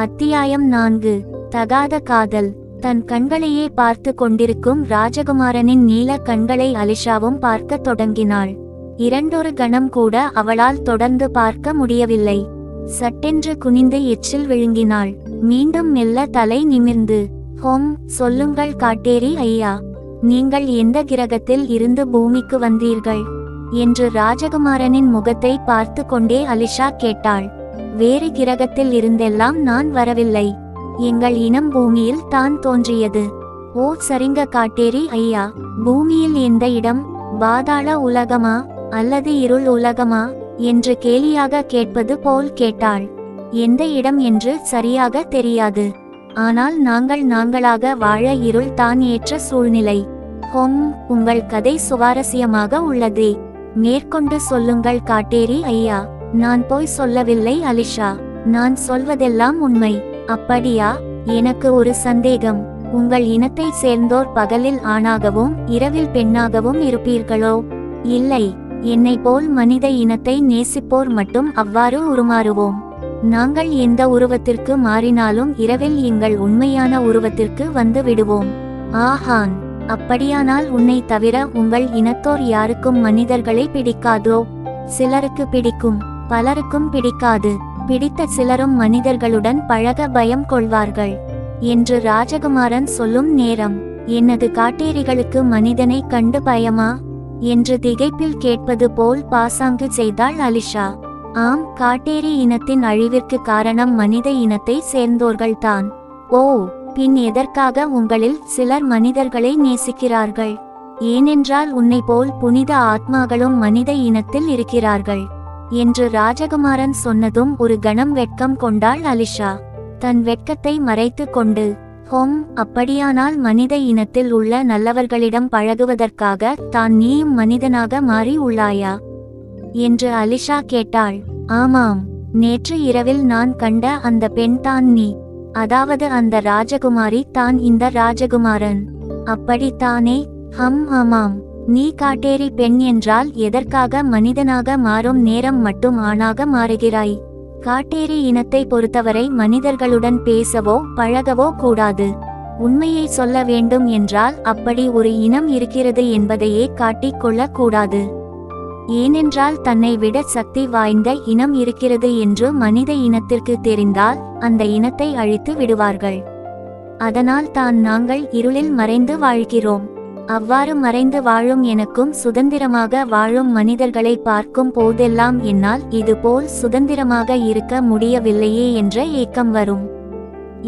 அத்தியாயம் நான்கு. தகாத காதல். தன் கண்களையே பார்த்து கொண்டிருக்கும் ராஜகுமாரனின் நீல கண்களை அலிஷாவும் பார்க்கத் தொடங்கினாள். இரண்டொரு கணம் கூட அவளால் தொடர்ந்து பார்க்க முடியவில்லை. சட்டென்று குனிந்து எச்சில் விழுங்கினாள். மீண்டும் மெல்ல தலை நிமிர்ந்து ஹோம் சொல்லுங்கள் காட்டேரி ஐயா. நீங்கள் எந்த கிரகத்தில் இருந்து பூமிக்கு வந்தீர்கள்? என்று ராஜகுமாரனின் முகத்தை பார்த்து கொண்டே அலிஷா கேட்டாள். வேறு கிரகத்தில் இருந்தெல்லாம் நான் வரவில்லை. எங்கள் இனம் பூமியில் தான் தோன்றியது. ஓ சரிங்க காட்டேரி ஐயா பூமியில் எந்த இடம் பாதாள உலகமா அல்லது இருள் உலகமா என்று கேலியாக கேட்பது போல் கேட்டாள். எந்த இடம் என்று சரியாக தெரியாது. ஆனால் நாங்கள் நாங்களாக வாழ இருள் தான் ஏற்ற சூழ்நிலை. ஹோம் உங்கள் கதை சுவாரஸ்யமாக உள்ளதே. மேற்கொண்டு சொல்லுங்கள் காட்டேரி ஐயா. நான் போய் சொல்லவில்லை அலிஷா. நான் சொல்வதெல்லாம் உண்மை. அப்படியா? எனக்கு ஒரு சந்தேகம். உங்கள் இனத்தை சேர்ந்தோர் பகலில் ஆணாகவும் இரவில் பெண்ணாகவும் இருப்பீர்களோ? இல்லை. என்னை போல் மனித இனத்தை நேசிப்போர் மட்டும் அவ்வாறு உருமாறுவோம். நாங்கள் எந்த உருவத்திற்கு மாறினாலும் இரவில் எங்கள் உண்மையான உருவத்திற்கு வந்து விடுவோம். ஆஹான். அப்படியானால் உன்னை தவிர உங்கள் இனத்தோர் யாருக்கும் மனிதர்களை பிடிக்காதோ? சிலருக்கு பிடிக்கும். பலருக்கும் பிடிக்காது. பிடித்த சிலரும் மனிதர்களுடன் பழக பயம் கொள்வார்கள். என்று ராஜகுமாரன் சொல்லும் நேரம். எனது காட்டேரிகளுக்கு மனிதனை கண்டு பயமா என்று திகைப்பில் கேட்பது போல் பாசாங்கு செய்தாள் அலிஷா. ஆம் காட்டேரி இனத்தின் அழிவிற்கு காரணம் மனித இனத்தை சேர்ந்தோர்கள்தான் ஓ பின் எதற்காக உங்களில் சிலர் மனிதர்களை நேசிக்கிறார்கள்? ஏனென்றால் உன்னை போல் புனித ஆத்மாக்களும் மனித இனத்தில் இருக்கிறார்கள். என்று ராஜகுமாரன் சொன்னதும் ஒரு கணம் வெட்கம் கொண்டாள் அலிஷா. தன் வெட்கத்தை மறைத்து கொண்டு ஹோம் அப்படியானால் மனித இனத்தில் உள்ள நல்லவர்களிடம் பழகுவதற்காக தான் நீயும் மனிதனாக மாறி உள்ளாயா? என்று அலிஷா கேட்டாள். ஆமாம் நேற்று இரவில் நான் கண்ட அந்த பெண் தான் நீ. அதாவது அந்த ராஜகுமாரி தான் இந்த ராஜகுமாரன். அப்படித்தானே? ஹம் ஆமாம். நீ காட்டேரி பெண் என்றால் எதற்காக மனிதனாக மாறும் நேரம் மட்டும் ஆணாக மாறுகிறாய்? காட்டேரி இனத்தை பொறுத்தவரை மனிதர்களுடன் பேசவோ பழகவோ கூடாது. உண்மையை சொல்ல வேண்டும் என்றால் அப்படி ஒரு இனம் இருக்கிறது என்பதையே காட்டிக்கொள்ளக் கூடாது. ஏனென்றால் தன்னை விட சக்தி வாய்ந்த இனம் இருக்கிறது என்று மனித இனத்திற்கு தெரிந்தால் அந்த இனத்தை அழித்து விடுவார்கள். அதனால் தான் நாங்கள் இருளில் மறைந்து வாழ்கிறோம். அவ்வாறு மறைந்து வாழும் எனக்கும் சுதந்திரமாக வாழும் மனிதர்களை பார்க்கும் போதெல்லாம் என்னால் இதுபோல் சுதந்திரமாக இருக்க முடியவில்லையே என்ற ஏக்கம் வரும்.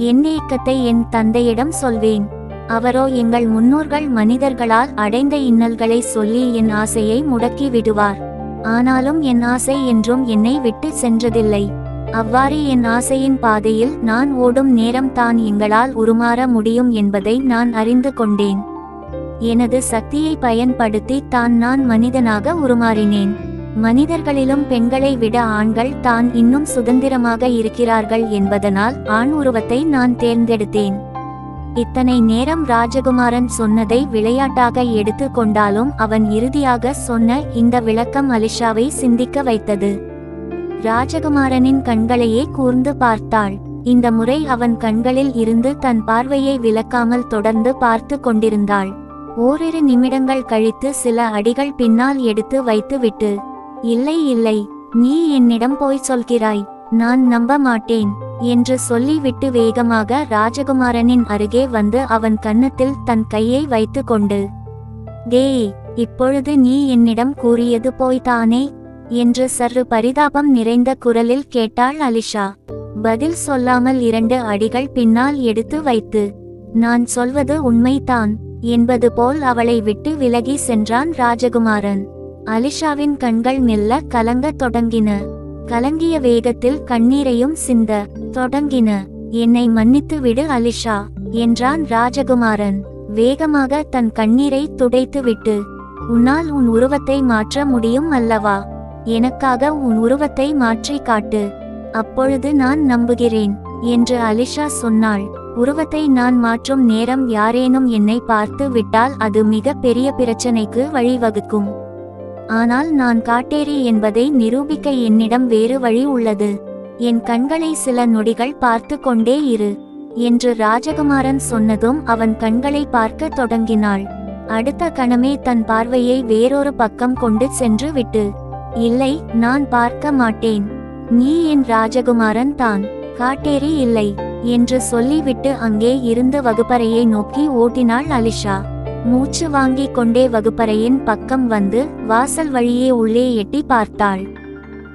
என் ஏக்கத்தை என் தந்தையிடம் சொல்வேன். அவரோ எங்கள் முன்னோர்கள் மனிதர்களால் அடைந்த இன்னல்களை சொல்லி என் ஆசையை முடக்கி விடுவார். ஆனாலும் என் ஆசை என்றும் என்னை விட்டு சென்றதில்லை. அவ்வாறு என் ஆசையின் பாதையில் நான் ஓடும் நேரம் தான் எங்களால் உருமாற முடியும் என்பதை நான் அறிந்து கொண்டேன். எனது சக்தியை பயன்படுத்தி தான் நான் மனிதனாக உருமாறினேன். மனிதர்களிலும் பெண்களை விட ஆண்கள் தான் இன்னும் சுதந்திரமாக இருக்கிறார்கள் என்பதனால் ஆண் உருவத்தை நான் தேர்ந்தெடுத்தேன். இத்தனை நேரம் ராஜகுமாரன் சொன்னதை விளையாட்டாக எடுத்து கொண்டாலும் அவன் இறுதியாக சொன்ன இந்த விளக்கம் அலிஷாவை சிந்திக்க வைத்தது. ராஜகுமாரனின் கண்களையே கூர்ந்து பார்த்தாள். இந்த முறை அவன் கண்களில் இருந்து தன் பார்வையை விலக்காமல் தொடர்ந்து பார்த்து கொண்டிருந்தாள். ஓரிரு நிமிடங்கள் கழித்து சில அடிகள் பின்னால் எடுத்து வைத்துவிட்டு இல்லை இல்லை நீ என்னிடம் போய் சொல்கிறாய் நான் நம்ப மாட்டேன் என்று சொல்லிவிட்டு வேகமாக ராஜகுமாரனின் அருகே வந்து அவன் கன்னத்தில் தன் கையை வைத்து கொண்டு டேய் இப்பொழுது நீ என்னிடம் கூறியது போய்தானே? என்று சற்று பரிதாபம் நிறைந்த குரலில் கேட்டாள் அலிஷா. பதில் சொல்லாமல் இரண்டு அடிகள் பின்னால் எடுத்து வைத்து நான் சொல்வது உண்மைதான் என்பது போல் அவளை விட்டு விலகி சென்றான் ராஜகுமாரன். அலிஷாவின் கண்கள் மெல்ல கலங்கத் தொடங்கின. கலங்கிய வேகத்தில் கண்ணீரையும் சிந்த தொடங்கின. என்னை மன்னித்து விடு அலிஷா என்றான் ராஜகுமாரன். வேகமாக தன் கண்ணீரை துடைத்துவிட்டு உன்னால் உன் உருவத்தை மாற்ற முடியும் அல்லவா? எனக்காக உன் உருவத்தை மாற்றி காட்டு. அப்பொழுது நான் நம்புகிறேன் என்று அலிஷா சொன்னாள். உருவத்தை நான் மாற்றும் நேரம் யாரேனும் என்னை பார்த்து விட்டால் அது மிக பெரிய பிரச்சனைக்கு வழிவகுக்கும். ஆனால் நான் காட்டேரி என்பதை நிரூபிக்க என்னிடம் வேறு வழி உள்ளது. என் கண்களை சில நொடிகள் பார்த்து கொண்டே இரு என்று ராஜகுமாரன் சொன்னதும் அவன் கண்களை பார்க்க தொடங்கினாள். அடுத்த கணமே தன் பார்வையை வேறொரு பக்கம் கொண்டு சென்று விட்டு இல்லை நான் பார்க்க மாட்டேன். நீ என் ராஜகுமாரன் தான். காட்டேரி இல்லை. என்று சொல்லிவிட்டு அங்கே இருந்த வகுப்பறையை நோக்கி ஓட்டினாள் அலிஷா. மூச்சு வாங்கிக் கொண்டே வகுப்பறையின் பக்கம் வந்து வாசல் வழியே உள்ளே எட்டி பார்த்தாள்.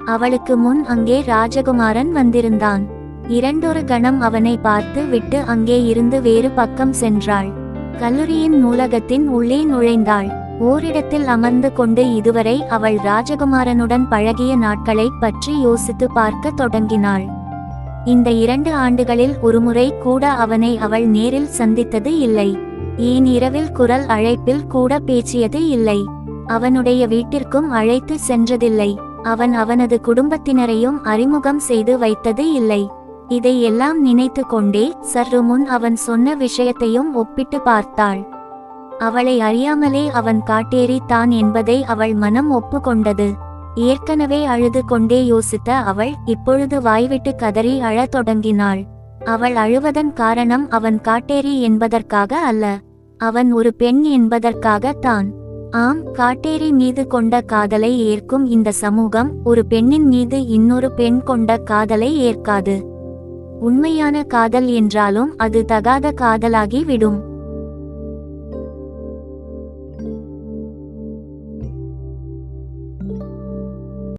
அவளுக்கு முன் அங்கே ராஜகுமாரன் வந்திருந்தான். இரண்டொரு கணம் அவனை பார்த்து விட்டு அங்கே இருந்து வேறு பக்கம் சென்றாள். கல்லூரியின் நூலகத்தின் உள்ளே நுழைந்தாள். ஓரிடத்தில் அமர்ந்து கொண்டு இதுவரை அவள் ராஜகுமாரனுடன் பழகிய நாட்களைப் பற்றி யோசித்து பார்க்க தொடங்கினாள். இந்த இரண்டு ஆண்டுகளில் ஒருமுறை கூட அவனை அவள் நேரில் சந்தித்தது இல்லை. ஏன் இரவில் குரல் அழைப்பில் கூட பேசியது இல்லை. அவனுடைய வீட்டிற்கும் அழைத்து சென்றதில்லை. அவன் அவனது குடும்பத்தினரையும் அறிமுகம் செய்து வைத்தது இல்லை. இதை எல்லாம் நினைத்து கொண்டே சற்று முன் அவன் சொன்ன விஷயத்தையும் ஒப்பிட்டு பார்த்தாள். அவளை அறியாமலே அவன் காட்டேறி தான் என்பதை அவள் மனம் ஒப்புக்கொண்டது. ஏற்கனவே அழுது கொண்டே யோசித்த அவள் இப்பொழுது வாய்விட்டு கதறி அழத் தொடங்கினாள். அவள் அழுவதன் காரணம் அவன் காட்டேரி என்பதற்காக அல்ல. அவன் ஒரு பெண் என்பதற்காக தான். ஆம் காட்டேரி மீது கொண்ட காதலை ஏற்கும் இந்த சமூகம் ஒரு பெண்ணின் மீது இன்னொரு பெண் கொண்ட காதலை ஏற்காது. உண்மையான காதல் என்றாலும் அது தகாத காதலாகி விடும்.